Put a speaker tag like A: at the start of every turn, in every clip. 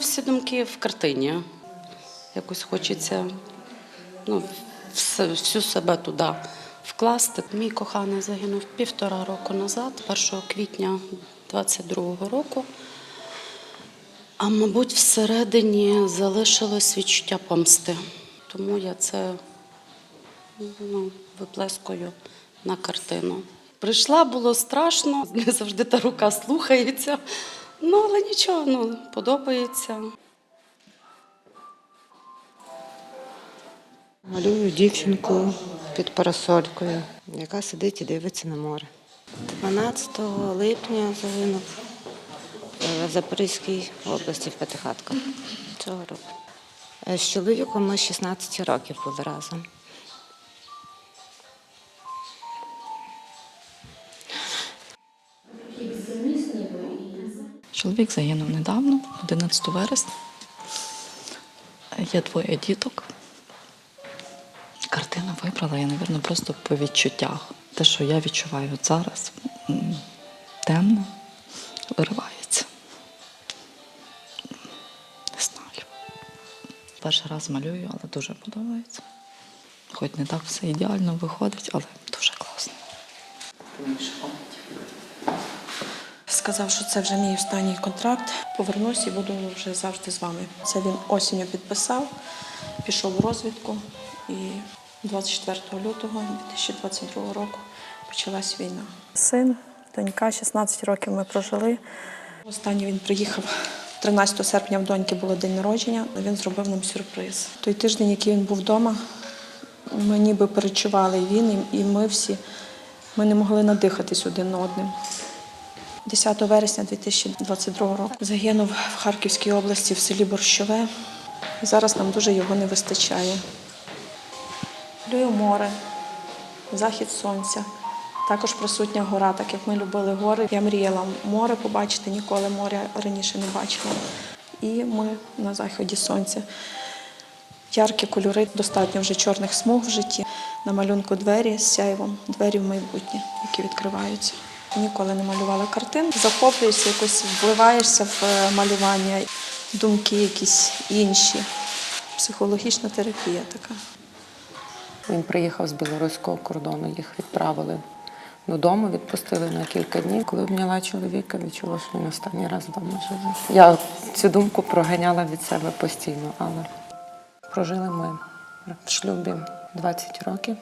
A: Всі думки в картині. Якось хочеться ну, всю себе туди вкласти. Мій коханий загинув півтора року назад, 1 квітня 22-го року. А мабуть, всередині залишилось відчуття помсти. Тому я це ну, виплескую на картину. Прийшла, було страшно, не завжди та рука слухається. Ну, але нічого, ну, подобається.
B: Малюю дівчинку під парасолькою, яка сидить і дивиться на море. 12 липня загинув е, в Запорізькій області в П'ятихатках цього року. Е, З чоловіком ми 16 років були разом.
C: Чоловік загинув недавно, 11 вересня. Є двоє діток. Картину вибрала я, мабуть, просто по відчуттях. Те, що я відчуваю зараз, темно, виривається. Не знаю. Перший раз малюю, але дуже подобається. Хоч не так все ідеально виходить, але дуже класно.
D: Сказав, що це вже мій останній контракт. Повернусь і буду вже завжди з вами. Це він осінню підписав, пішов у розвідку і 24 лютого 2022 року почалась війна. Син, донька, 16 років ми прожили. Останній він приїхав 13 серпня в доньки було день народження. Він зробив нам сюрприз. Той тиждень, який він був вдома, ми ніби перечували він, і ми всі. Ми не могли надихатись один одним. 10 вересня 2022 року загинув в Харківській області в селі Борщове. Зараз нам дуже його не вистачає. Люблю море, захід сонця. Також присутня гора, так як ми любили гори. Я мріяла море побачити, ніколи моря раніше не бачила. І ми на заході сонця. Яркі кольори, достатньо вже чорних смуг в житті. На малюнку двері з сяйвом, двері в майбутнє, які відкриваються. Ніколи не малювала картин. Захоплюєшся, якось вливаєшся в е, малювання, думки якісь інші. Психологічна терапія така.
E: Він приїхав з білоруського кордону, їх відправили додому, відпустили на кілька днів. Коли обняла чоловіка, відчула, що він останній раз вдома живе. Я цю думку проганяла від себе постійно, але прожили ми в шлюбі 20 років.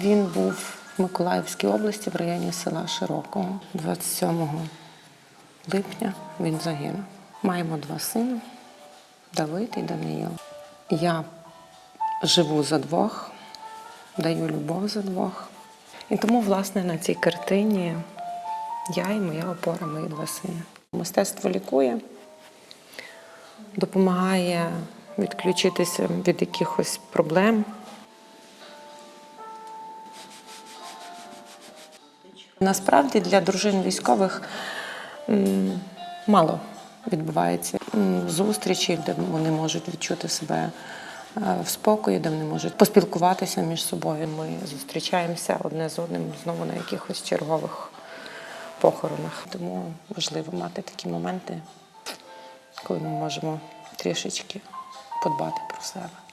E: Він був Миколаївській області в районі села Широкого. 27 липня він загинув. Маємо два сини Давид і Даниїл. Я живу за двох, даю любов за двох. І тому, власне, на цій картині я і моя опора, мої два сини. Мистецтво лікує, допомагає відключитися від якихось проблем. Насправді для дружин військових мало відбувається зустрічі, де вони можуть відчути себе е, в спокої, де вони можуть поспілкуватися між собою. Ми зустрічаємося одне з одним знову на якихось чергових похоронах. Тому важливо мати такі моменти, коли ми можемо трішечки подбати про себе.